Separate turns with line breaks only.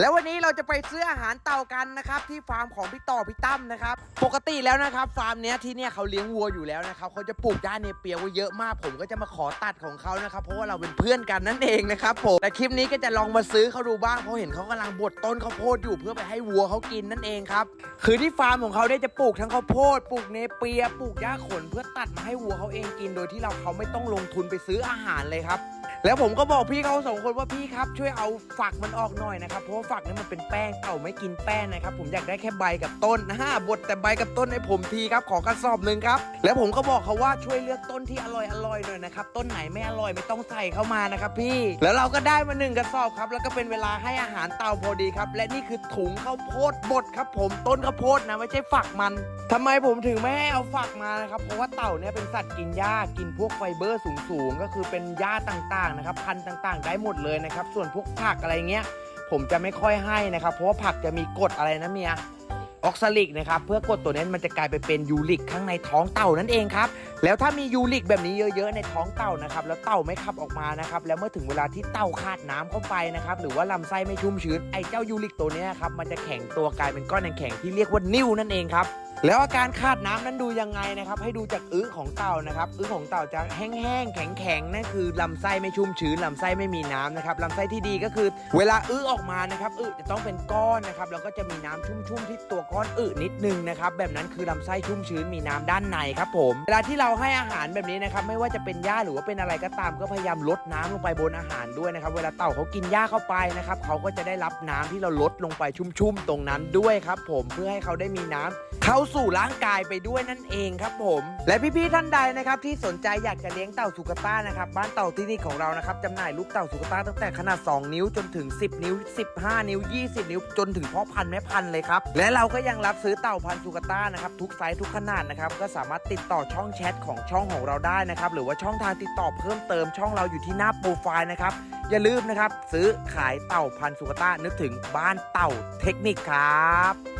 แล้ววันนี้เราจะไปซื้ออาหารเต่ากันนะครับที่ฟาร์มของพี่ต่อพี่ตั้มนะครับ ปกติแล้วนะครับ ฟาร์มเนี้ยที่เนี่ยเขาเลี้ยงวัวอยู่แล้วนะครับเขาจะปลูกด้านเนเปียไว้เยอะมากผมก็จะมาขอตัดของเขานะครับเพราะว่าเราเป็นเพื่อนกันนั่นเองนะครับผมแต่คลิปนี้ก็จะลองมาซื้อเขาดูบ้างเพราะเห็นเขากำลังบดต้นข้าวโพดอยู่เพื่อไปให้วัวเขากินนั่นเองครับคือที่ฟาร์มของเขาเนี่ยจะปลูกทั้งข้าวโพดปลูกเนเปียปลูกหญ้าขน เพื่อตัดมาให้วัวเขาเองกินโดยที่เราเขาไม่ต้องลงทุนไปซื้ออาหารเลยครับ แล้วผมก็บอกพี่เขาสองคนว่าพี่ครับช่วยเอาฝักมันออกหน่อยนะครับเพราะว่าฝักนี้มันเป็นแป้งเต่าไม่กินแป้งนะครับผมอยากได้แค่ใบกับต้นนะฮะบดแต่ใบกับต้นให้ผมทีครับขอกระสอบหนึ่งครับแล้วผมก็บอกเขาว่าช่วยเลือกต้นที่อร่อยอร่อยหน่อยนะครับต้นไหนไม่อร่อยไม่ต้องใส่เข้ามานะครับพี่ แล้วเราก็ได้มาหนึ่งกระสอบครับแล้วก็เป็นเวลาให้อาหารเต่าพอดีครับและนี่คือถุงข้าวโพดบดครับ ผมต้นข้าวโพดนะไม่ใช่ฝักมันทำไมผมถึงไม่ให้เอาฝักมานะครับเพราะว่าเต่าเนี่ยเป็นสัตว์กินหญ้ากินพวกไฟเบอร์สูงๆก็คือเป็นหญ้าต่างๆนะครับพันธุ์ต่างๆ ได้หมดเลยนะครับ ส่วนพวกผักอะไรเงี้ย ผมจะไม่ค่อยให้นะครับ เพราะว่าผักจะมีกรดอะไรนะเมียออกซาลิกนะครับเพื่อกดตัวนี้มันจะกลายไปเป็นยูริกข้างในท้องเต่านั่นเองครับแล้วถ้ามียูริกแบบนี้เยอะๆในท้องเต่านะครับแล้วเต่าไม่ขับออกมานะครับแล้วเมื่อถึงเวลาที่เต่าขาดน้ำเข้าไปนะครับหรือว่าลำไส้ไม่ชุ่มชื้นไอ้เจ้ายูริกตัวนี้ครับมันจะแข็งตัวกลายเป็นก้อนแข็งที่เรียกว่านิ่วนั่นเองครับ แล้วอาการขาดน้ำนั้นดูยังไงนะครับ ให้ดูจากอึของเต่านะครับอึของเต่าจะแห้งๆแข็งๆนั่นคือลำไส้ไม่ชุ่มชื้นลำไส้ไม่มีน้ำนะครับลำไส้ที่ดีก็คือ เวลาอึอออกมานะครับอึจะต้องเป็นก้อนนะครับแล้วก็จะมีน้ำชุ่มๆที่ตัวก้อนอึนิดนึงนะครับแบบนั้นคือลำไส้ชุ่มชื้นมีน้ำด้านในครับผมเวลาที่เราให้อาหารแบบนี้นะครับไม่ว่าจะเป็นหญ้าหรือว่าเป็นอะไรก็ตามก็พยายามลดน้ำลงไปบนอาหารด้วยนะครับเวลาเต่าเขากินหญ้าเข้าไปนะครับเขาก็จะได้รับน้ำที่เราลดลงไปชุ่มๆตรงนั้นด้วยครับผมเพื่อให้เขาได้มีน้ำเข้าสู่ร่างกายไปด้วยนั่นเองครับผม และพี่ๆท่านใดนะครับที่สนใจอยากจะเลี้ยงเต่าสุกต้านะครับบ้านเต่าที่นี่ของเรานะครับจำหน่ายลูกเต่าสุกต้าตั้งแต่ขนาด 2 นิ้วจนถึง 10 นิ้ว 15 นิ้ว 20 นิ้ว จนถึงพ่อพันธุ์แม่พันธุ์เลยครับและเราก็ยังรับซื้อเต่าพันธุ์สุกต้านะครับทุกไซส์ทุกขนาดนะครับก็สามารถติดต่อช่องแชทของช่องของเราได้นะครับหรือว่าช่องทางติดต่อเพิ่มเติมช่องเราอยู่ที่หน้าโปรไฟล์นะครับอย่าลืมนะครับซื้อขายเต่าพันธุ์สุกต้านึกถึงบ้านเต่าเทคนิคครับ